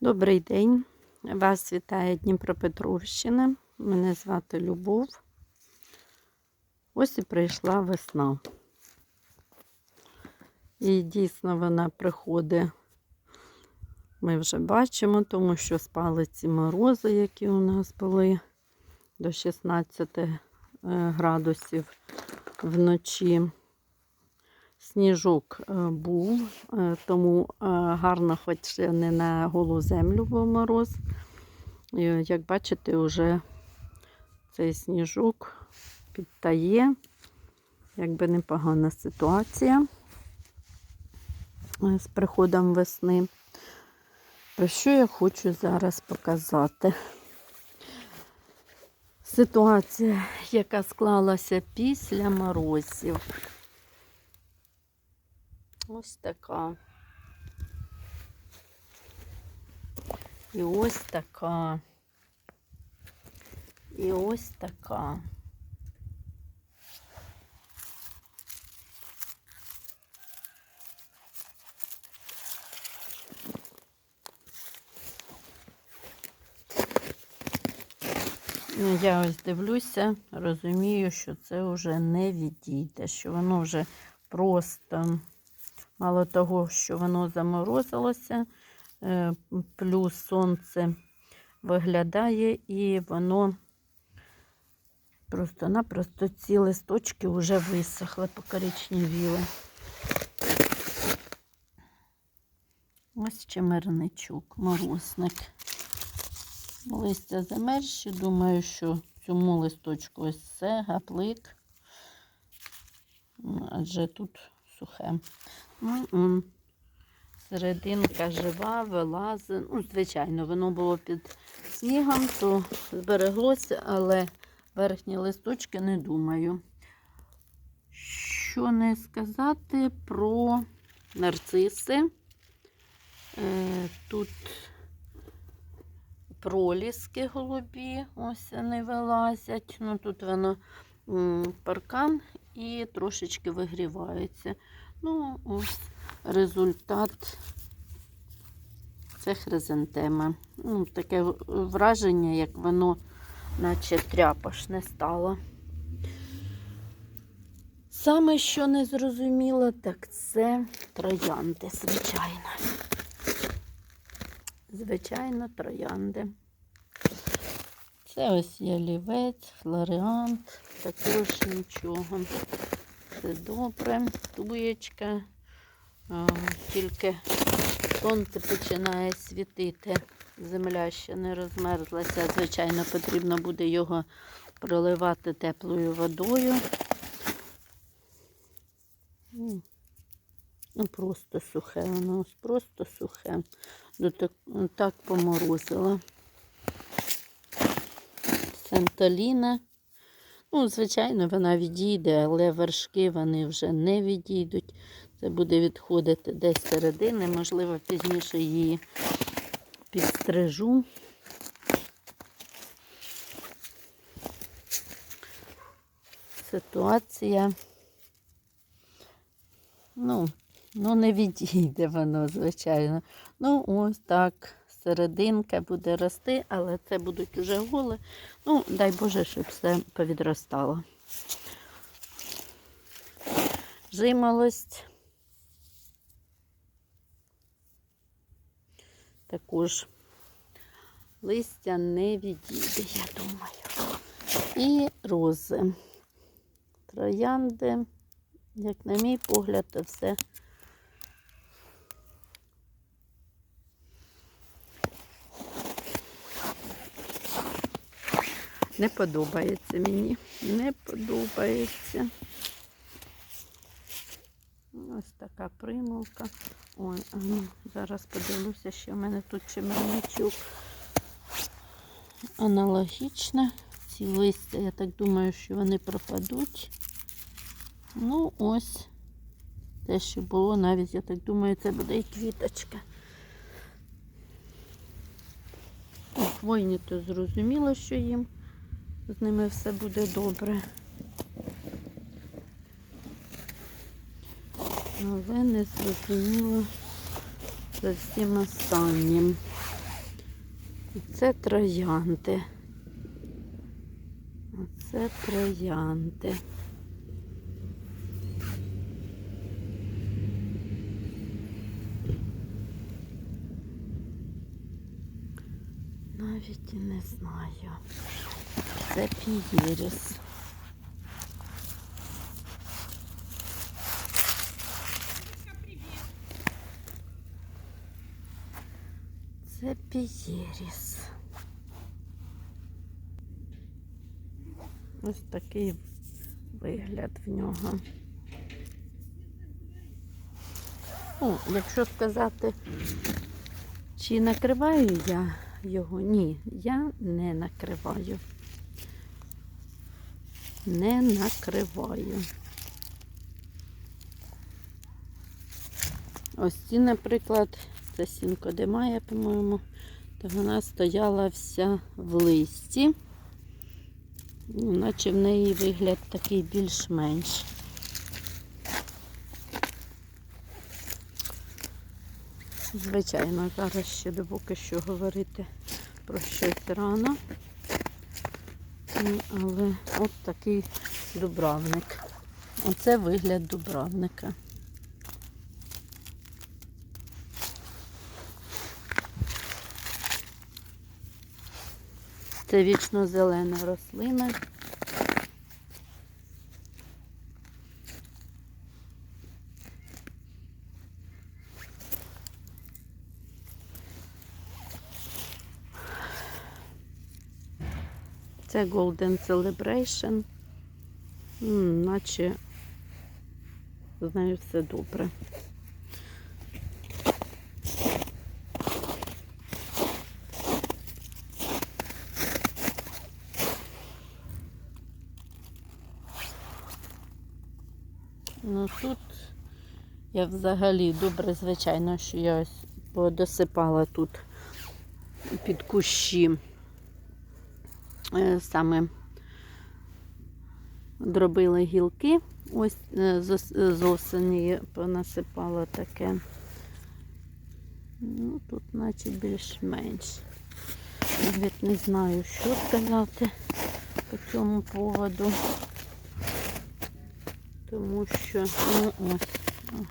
Добрий день. Вас вітає Дніпропетровщина. Мене звати Любов. Ось і прийшла весна. І дійсно вона приходить, ми вже бачимо, тому що спали ці морози, які у нас були до 16 е, градусів вночі. Сніжок е, був, е, тому е, гарно, хоч не на голу землю був мороз. Як бачите, вже цей сніжок підтає, якби непогана ситуація з приходом весни. Про що я хочу зараз показати? Ситуація, яка склалася після морозів. Ось така. І ось така. І ось така. Ну, Я ось дивлюся, розумію, що це вже не відійде, що воно вже просто Мало того, що воно заморозилося, е, плюс сонце виглядає, і воно просто-напросто ці листочки вже висохли, покоричневіли. Ось чимерничок, морозник. Листя замерзші, думаю, що цьому листочку ось це гаплик, адже тут сухе. М-м. Серединка жива, вилазить. Ну, звичайно, воно було під снігом, то збереглося, але верхні листочки не думаю. Що не сказати про нарциси. Е, Тут проліски голубі, ось вони вилазять. Ну, Тут воно паркан і трошечки вигрівається. Ну, ось результат це хризантема. Ну, таке враження, як воно, наче тряпашне стало. Саме, що не зрозуміло, так це троянди, звичайно. Звичайно, троянди. Це ось ялівець, флоріант, також нічого. Все добре, туєчка, тільки сонце починає світити, земля ще не розмерзлася. Звичайно, потрібно буде його проливати теплою водою. Ну, Просто сухе, воно просто сухе. Ну, так, так поморозило. Санталіна. Ну, звичайно, вона відійде, але вершки вони вже не відійдуть. Це буде відходити десь середини, можливо, пізніше її підстрижу. Ситуація, ну, ну, не відійде воно, звичайно. Ну, ось так серединка буде рости, але це будуть уже голи. Ну, дай Боже, щоб все повідростало. Жимолость. Також листя не відійде, я думаю. І рози. Троянди, як на мій погляд, то все Не подобається мені. Не подобається. Ось така примулка. Ой, а ну, зараз подивлюся, що в мене тут чимерничок. Аналогічно. Ці листя, я так думаю, що вони пропадуть. Ну, ось те, що було, навіть, я так думаю, це буде і квіточка. Хвойні то зрозуміло, що їм з ними все буде добре. Але не зрозуміло за всім останнім. Це троянди. Оце троянди. Навіть і не знаю. Це пієріс. Це пієріс. Ось такий вигляд в нього. Ну, якщо сказати, чи накриваю я його? Ні, я не накриваю. Не накриваю. Ось ці, наприклад, це сінко Демая, по-моєму, то вона стояла вся в листі. Ну, наче в неї вигляд такий більш-менш. Звичайно, зараз ще поки що говорити про щось рано. Але от такий дубравник. Оце вигляд дубравника. Це вічно зелена рослина. Це Golden Celebration. М, наче з нею все добре. Ну тут я взагалі добре, звичайно, що я ось подосипала тут під кущі саме дробила гілки. Ось е, з осені понасипала таке. Ну, тут, наче більш-менш. Навіть не знаю, що сказати по цьому поводу. Тому що, ну ось,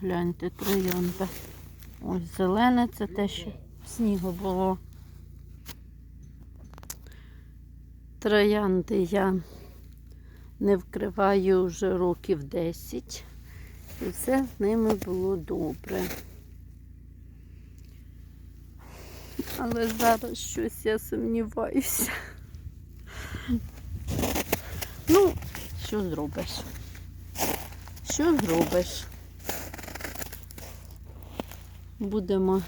гляньте, троянда. Ось зелене, це те, що снігу було. Троянди я не вкриваю вже років 10. І все з ними було добре. Але зараз щось я сумніваюся. Ну, що зробиш? Що зробиш? Будемо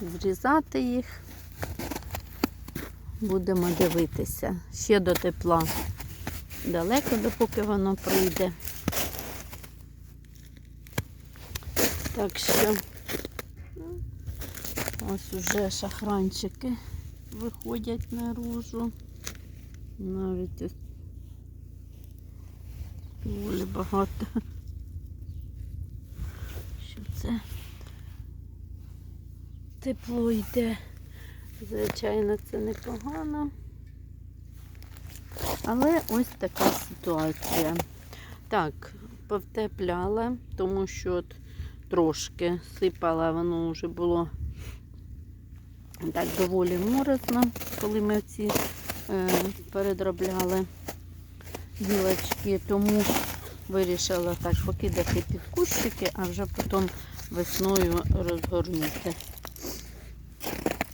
зрізати їх, будемо дивитися. Ще до тепла далеко, допоки воно прийде. Так що ось уже шахранчики виходять наружу. Навіть ось доволі багато. Що це тепло йде. Звичайно, це непогано. Але ось така ситуація. Так, повтепляла, тому що от трошки сипала, воно вже було так доволі морозно, коли ми ці е, передробляли гілочки, тому вирішила так покидати під кущики, а вже потім весною розгорнути.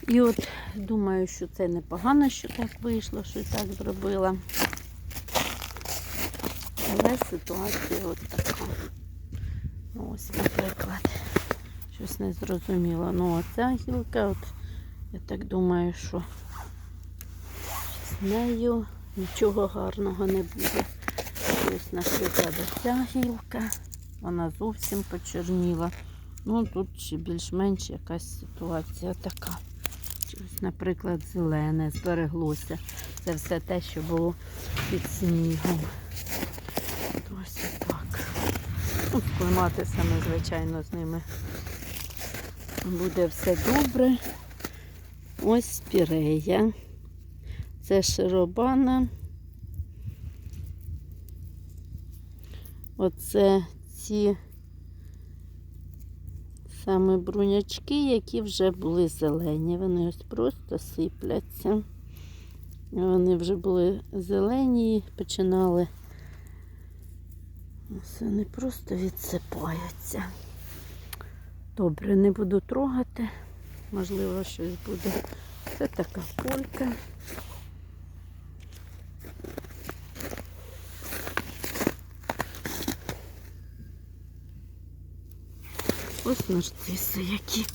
І от думаю, що це непогано, що так вийшло, що так зробила. Але ситуація от така. Ось, наприклад, щось не зрозуміло. Ну, оця гілка, от, я так думаю, що з нею нічого гарного не буде. Ось, наприклад, ця гілка, вона зовсім почерніла. Ну, тут ще більш-менш якась ситуація така. Ось, наприклад, зелене збереглося. Це все те, що було під снігом. Ось так. Ну, з клематисами, звичайно, з ними буде все добре. Ось спірея. Це широбана. Оце ці саме брунячки, які вже були зелені. Вони ось просто сипляться. Вони вже були зелені починали. Ось вони просто відсипаються. Добре, не буду трогати. Можливо, щось буде. Це така полька. Ось нарциси які.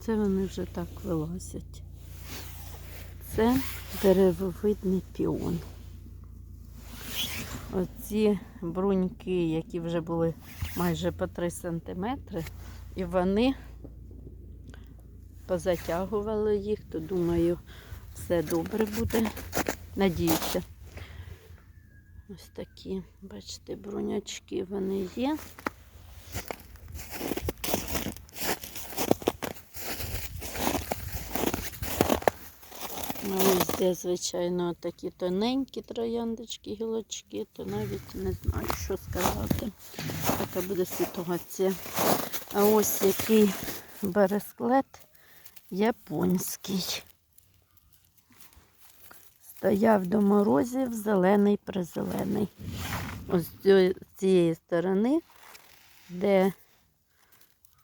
Це вони вже так вилазять. Це деревовидний піон. Оці бруньки, які вже були майже по 3 см, і вони позатягували їх, то думаю, все добре буде. Надіюся. Ось такі, бачите, брунячки вони є. Ось де, звичайно, такі тоненькі трояндочки, гілочки, то навіть не знаю, що сказати. Така буде ситуація. А ось який бересклет японський. Стояв до морозів зелений призелений. Ось з цієї сторони, де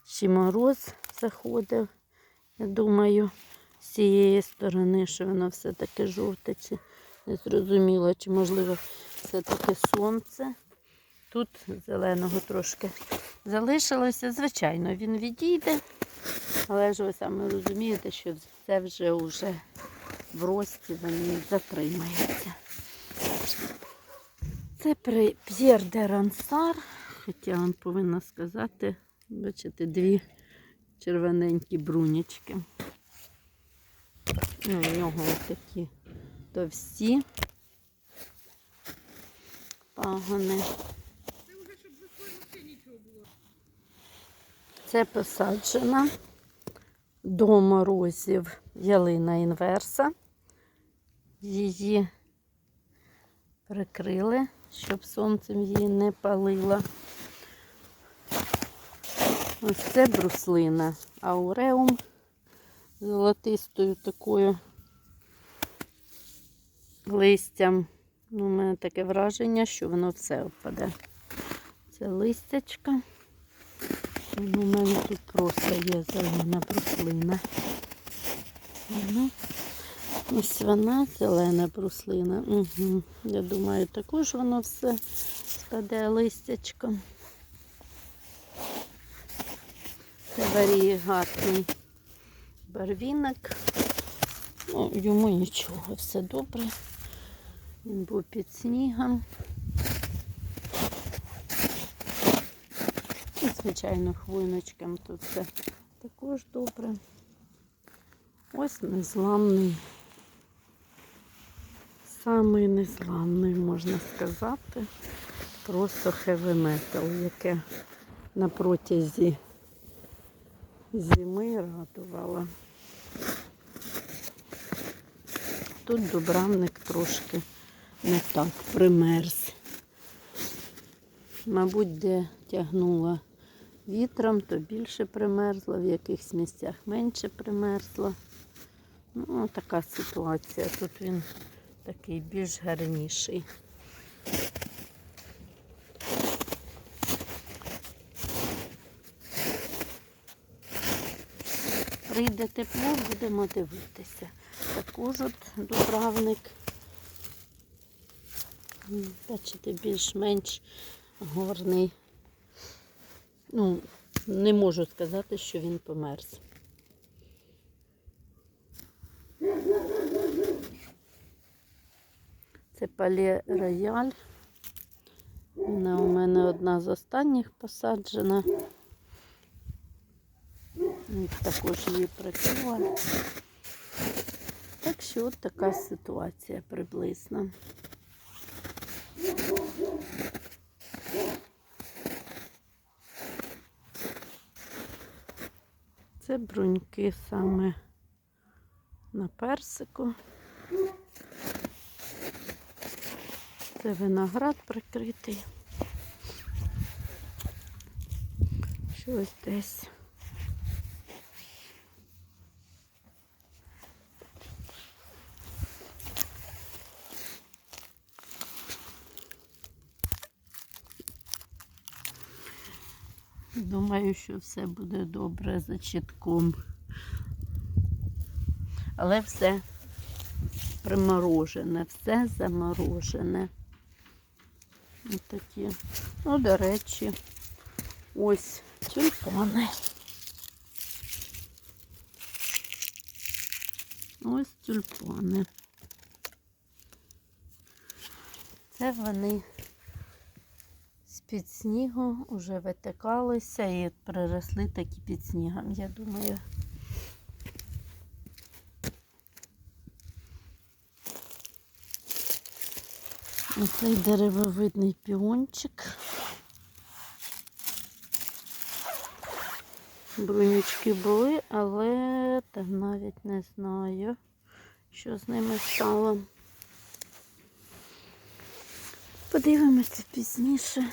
ще мороз заходив, я думаю, з цієї сторони, що воно все-таки жовте, чи не зрозуміло, чи можливо все-таки сонце. Тут зеленого трошки залишилося. Звичайно, він відійде, але ж ви саме розумієте, що це вже вже в рості вони затримаються. Це П'єр де Рансар, хоча вам повинна сказати, бачите, дві червоненькі брунячки. Ну, у нього ось такі товсті пагони. Це посаджена до морозів ялина інверса. Її прикрили, щоб сонцем її не палило. Ось це бруслина ауреум золотистою такою листям. Ну, У мене таке враження, що воно все опаде. Це листячка. Ну, У мене тут просто є зелена бруслина. Угу. Ось вона, зелена бруслина. Угу. Я думаю, також воно все спаде листячком. Це варієгатний барвінок. Ну, йому нічого, все добре. Він був під снігом. І, звичайно, хвойночкам тут все також добре. Ось незламний. Самий незламний, можна сказати. Просто heavy metal, яке на протязі зими радувало. Тут добравник трошки не так примерз. Мабуть, де тягнула вітром, то більше примерзло, в якихось місцях менше примерзло. Ну, така ситуація. Тут він такий більш гарніший. Прийде тепло, будемо дивитися. Також от дубравник. Бачите, більш-менш горний. Ну, не можу сказати, що він померз. Це пале рояль. Вона у мене одна з останніх посаджена. І Також її прикрила. Так що от така ситуація приблизно. Це бруньки саме на персику. Це виноград прикритий. Щось десь. Думаю, що все буде добре за чітком. Але все приморожене, все заморожене. Ось такі. Ну, до речі, ось тюльпани. Ось тюльпани. Це вони з-під снігу вже витикалися і приросли такі під снігом, я думаю. Оцей деревовидний піончик. Брунючки були, але та навіть не знаю, що з ними стало. Подивимося пізніше.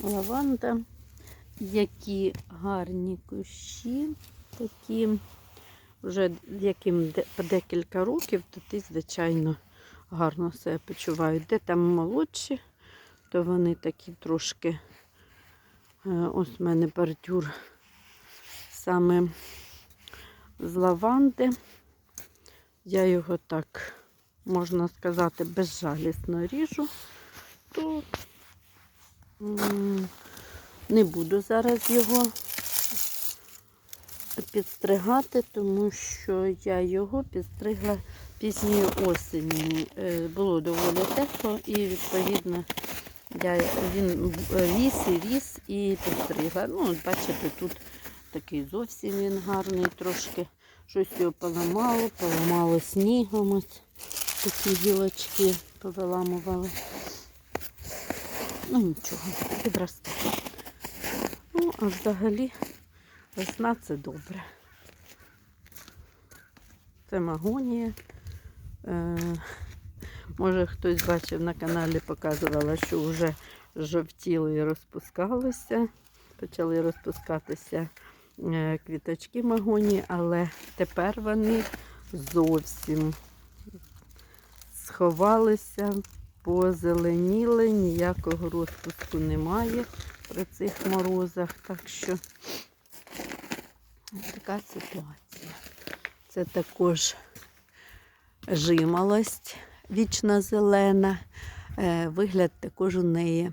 Лаванда, які гарні кущі, такі вже яким декілька років, то ті, звичайно, гарно себе почувають. Де там молодші, то вони такі трошки. е, Ось в мене бордюр саме з лаванди. Я його так, можна сказати, безжалісно ріжу, то не буду зараз його підстригати, тому що я його підстригла пізньої осені. Е, Було доволі тепло і відповідно я, він ріс і ріс і підстригла. Ну, бачите, тут такий зовсім він гарний трошки. Щось його поламало, поламало снігом. Ось такі гілочки повиламували. Ну нічого, підросте. Ну, а взагалі весна це добре. Це магонія. Е, може хтось бачив на каналі, показувала, що вже жовтіли і розпускалися. Почали розпускатися е, квіточки магонії, але тепер вони зовсім сховалися, позеленіли, ніякого розпуску немає при цих морозах. Так що така ситуація. Це також жимолость вічно зелена. Е, Вигляд також у неї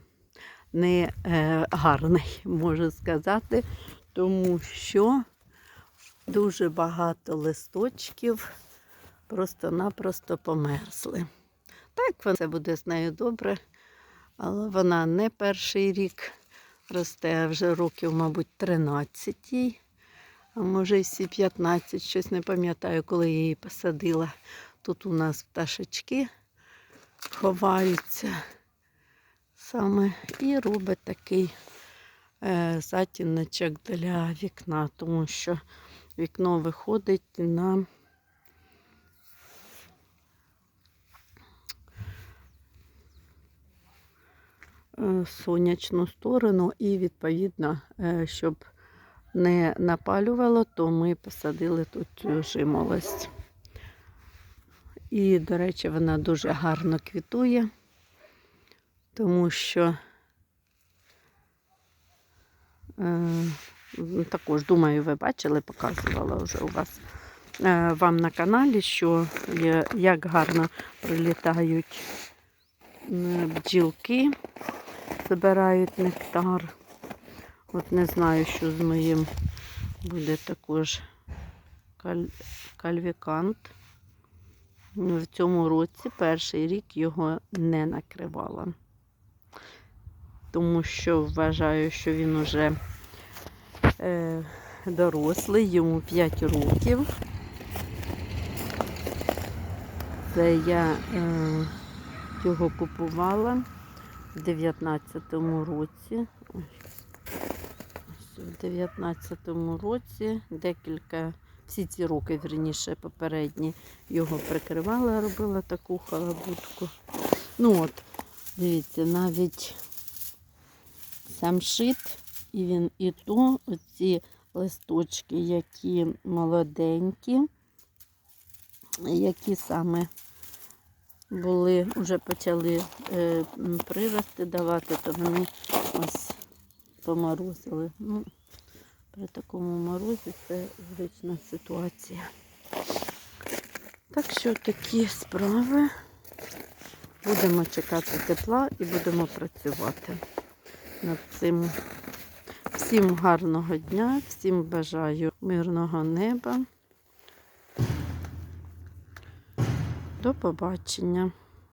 не е, гарний, можу сказати, тому що дуже багато листочків просто-напросто померзли. Так, все буде з нею добре, але вона не перший рік росте, а вже років, мабуть, 13 їй, а може й всі 15, щось не пам'ятаю, коли я її посадила. Тут у нас пташечки ховаються саме і робить такий е, затіночок для вікна, тому що вікно виходить на сонячну сторону і відповідно, е, щоб не напалювало, то ми посадили тут цю жимолость. І, до речі, вона дуже гарно квітує, тому що е, також, думаю, ви бачили, показувала вже у вас е, вам на каналі, що є- як гарно прилітають е, бджілки, збирають нектар. От не знаю, що з моїм буде також каль... кальвікант. Ну, В цьому році перший рік його не накривала. Тому що вважаю, що він уже е, дорослий, йому 5 років. Це я е, його купувала в 19-му році. Ой. В 19-му році декілька, всі ці роки, верніше, попередні, його прикривала, робила таку халабутку. Ну от, дивіться, навіть сам шит, і він і то, оці листочки, які молоденькі, які саме були, вже почали е, прирости давати, то вони ось поморозили. Ну, при такому морозі це звична ситуація. Так що такі справи. Будемо чекати тепла і будемо працювати над цим. Всім гарного дня, всім бажаю мирного неба. До побачення.